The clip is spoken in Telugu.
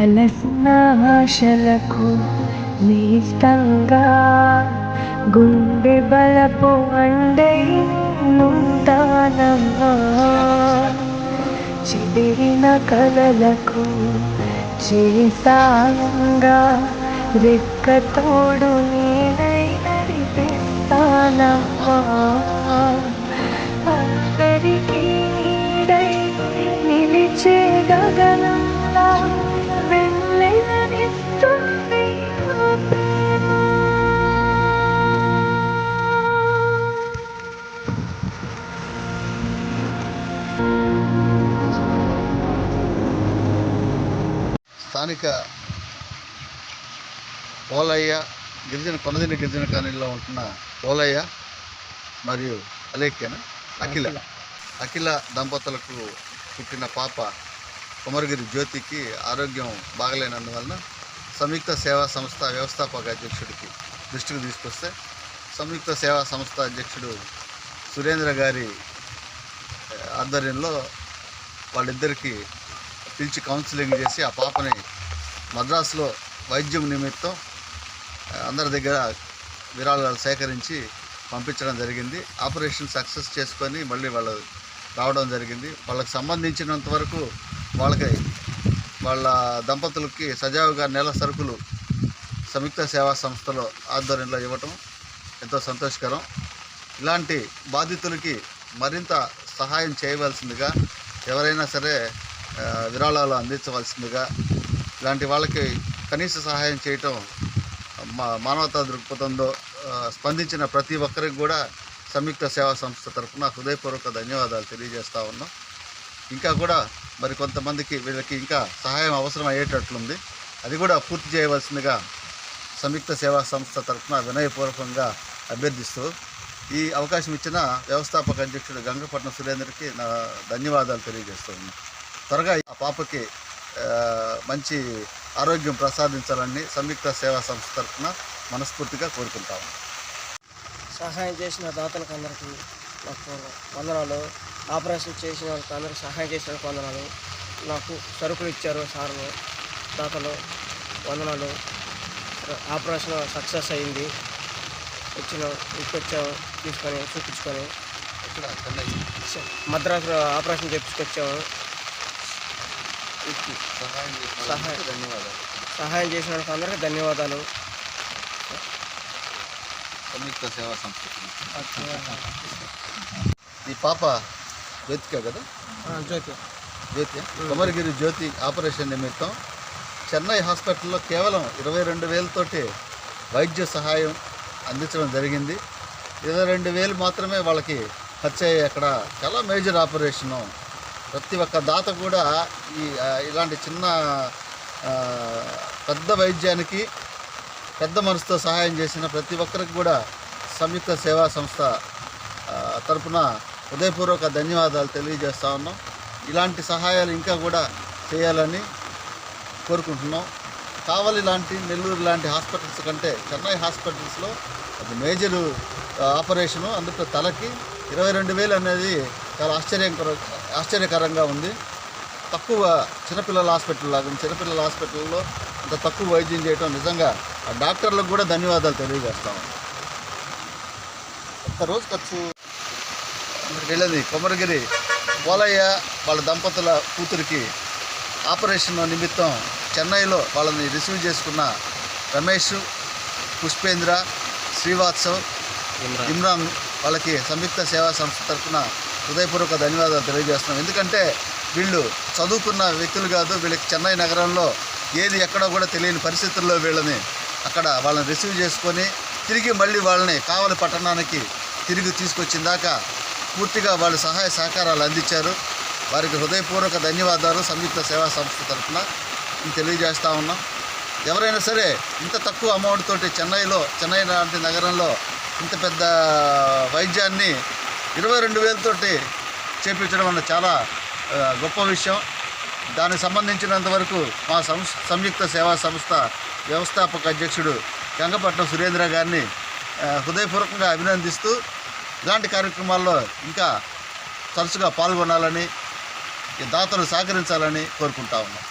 అలసిన ఆశలకు నీష్టంగా గుండె బలపు అండై నుంటానమ్మా చిదిరిన కలలకు చేసాంగా రెక్కతోడు నేనై నడిపిస్తానమ్మా స్థానిక పోలయ్య గిరిజన కొనదిన గిరిజన కాలనీలో ఉంటున్న పోలయ్య మరియు అలేఖ్యన? అఖిల. అఖిల. దంపతులకు పుట్టిన పాప కుమరగిరి జ్యోతికి ఆరోగ్యం బాగలేనందువలన సంయుక్త సేవా సంస్థ వ్యవస్థాపక అధ్యక్షుడికి దృష్టికి తీసుకొస్తే సంయుక్త సేవా సంస్థ అధ్యక్షుడు సురేంద్ర గారి ఆధ్వర్యంలో వాళ్ళిద్దరికీ పిలిచి కౌన్సిలింగ్ చేసి ఆ పాపని మద్రాసులో వైద్యం నిమిత్తం అందరి దగ్గర విరాళాలు సేకరించి పంపించడం జరిగింది. ఆపరేషన్ సక్సెస్ చేసుకొని మళ్ళీ వాళ్ళు రావడం జరిగింది. వాళ్ళకి సంబంధించినంత వరకు వాళ్ళకి వాళ్ళ దంపతులకి సజావుగా నెల సరుకులు సంయుక్త సేవా సంస్థలో ఆధ్వర్యంలో ఇవ్వటం ఎంతో సంతోషకరం. ఇలాంటి బాధితులకి మరింత సహాయం చేయవలసిందిగా ఎవరైనా సరే విరాళాలు అందించవలసిందిగా ఇలాంటి వాళ్ళకి కనీస సహాయం చేయటం మా మానవతా దృక్పథంలో స్పందించిన ప్రతి ఒక్కరికి కూడా సంయుక్త సేవా సంస్థ తరఫున హృదయపూర్వక ధన్యవాదాలు తెలియజేస్తూ ఉన్నాం. ఇంకా కూడా మరి కొంతమందికి వీళ్ళకి ఇంకా సహాయం అవసరం అయ్యేటట్లుంది. అది కూడా పూర్తి చేయవలసిందిగా సంయుక్త సేవా సంస్థ తరఫున వినయపూర్వకంగా అభ్యర్థిస్తూ ఈ అవకాశం ఇచ్చిన వ్యవస్థాపక అధ్యక్షుడు గంగపట్నం సురేందర్కి నా ధన్యవాదాలు తెలియజేస్తూ ఉన్నాను త్వరగా ఆ పాపకి మంచి ఆరోగ్యం ప్రసాదించాలని సంయుక్త సేవా సంస్థ తరఫున మనస్ఫూర్తిగా కోరుకుంటాము. సహాయం చేసిన దాతలకు అందరికీ నాకు వందనాలు. ఆపరేషన్ చేసిన వాళ్ళకి అందరికీ సహాయం చేసిన వందనాలు. నాకు సరుకులు ఇచ్చారు సార్లు. దాతలు వందనాలు. ఆపరేషన్ సక్సెస్ అయింది. వచ్చిన ఇంటికొచ్చాము తీసుకొని చూపించుకొని. మద్రాసులో ఆపరేషన్ చేపించుకొచ్చాము. ఇచ్చి సహాయం చేసిన సహాయం. వాళ్ళకి ధన్యవాదాలు. సహాయం చేసిన వాళ్ళకి అందరికీ ధన్యవాదాలు. సంయుక్త సేవా సంస్థ. ఈ పాప జ్యోతిక కదా? జ్యోతి జ్యోతి కొమరగిరి జ్యోతి ఆపరేషన్ నిమిత్తం చెన్నై హాస్పిటల్లో కేవలం ఇరవై రెండు వేలతోటి వైద్య సహాయం అందించడం జరిగింది. ఇరవై రెండు వేలు మాత్రమే వాళ్ళకి ఖర్చు అయ్యాయి. అక్కడ చాలా మేజర్ ఆపరేషను ప్రతి ఒక్క దాత కూడా ఈ ఇలాంటి చిన్న పెద్ద వైద్యానికి పెద్ద మనసుతో సహాయం చేసిన ప్రతి ఒక్కరికి కూడా సంయుక్త సేవా సంస్థ తరపున హృదయపూర్వక ధన్యవాదాలు తెలియజేస్తా ఉన్నాం. ఇలాంటి సహాయాలు ఇంకా కూడా చేయాలని కోరుకుంటున్నాం. కావలి లాంటి నెల్లూరు లాంటి హాస్పిటల్స్ కంటే చెన్నై హాస్పిటల్స్లో అది మేజరు ఆపరేషను అందుకే తలకి ఇరవై రెండు వేలు అనేది చాలా ఆశ్చర్యకర ఆశ్చర్యకరంగా ఉంది. తక్కువ చిన్నపిల్లల హాస్పిటల్ లాగా. చిన్నపిల్లల హాస్పిటల్లో అంత తక్కువ వైద్యం చేయటం నిజంగా ఆ డాక్టర్లకు కూడా ధన్యవాదాలు తెలియజేస్తాము ఒక్క రోజు ఖర్చు వీళ్ళది కొమరగిరి పోలయ్య వాళ్ళ దంపతుల కూతురికి ఆపరేషన్ నిమిత్తం చెన్నైలో వాళ్ళని రిసీవ్ చేసుకున్న రమేష్ పుష్పేంద్ర శ్రీవాత్సవ్ ఇమ్రాన్ వాళ్ళకి సంయుక్త సేవా సంస్థ తరఫున హృదయపూర్వక ధన్యవాదాలు తెలియజేస్తున్నాం. ఎందుకంటే వీళ్ళు చదువుకున్న వ్యక్తులు కాదు వీళ్ళకి చెన్నై నగరంలో ఏది ఎక్కడో కూడా తెలియని పరిస్థితుల్లో వీళ్ళని అక్కడ వాళ్ళని రిసీవ్ చేసుకొని తిరిగి మళ్ళీ వాళ్ళని కావలి పట్టణానికి తిరిగి తీసుకొచ్చిన దాకా పూర్తిగా వాళ్ళు సహాయ సహకారాలు అందించారు. వారికి హృదయపూర్వక ధన్యవాదాలు. సంయుక్త సేవా సంస్థ తరఫున తెలియజేస్తూ ఉన్నాం. ఎవరైనా సరే ఇంత తక్కువ అమౌంట్ తోటి చెన్నైలో చెన్నై లాంటి నగరంలో ఇంత పెద్ద వైద్యాన్ని ఇరవై రెండు వేలతోటి చేపించడం అన్న చాలా గొప్ప విషయం. దానికి సంబంధించినంత వరకు మా సంస్ సంయుక్త సేవా సంస్థ వ్యవస్థాపక అధ్యక్షుడు గంగపట్నం సురేంద్ర గారిని హృదయపూర్వకంగా అభినందిస్తూ ఇలాంటి కార్యక్రమాల్లో ఇంకా తరచుగా పాల్గొనాలని దాతలు సహకరించాలని కోరుకుంటా ఉన్నాం.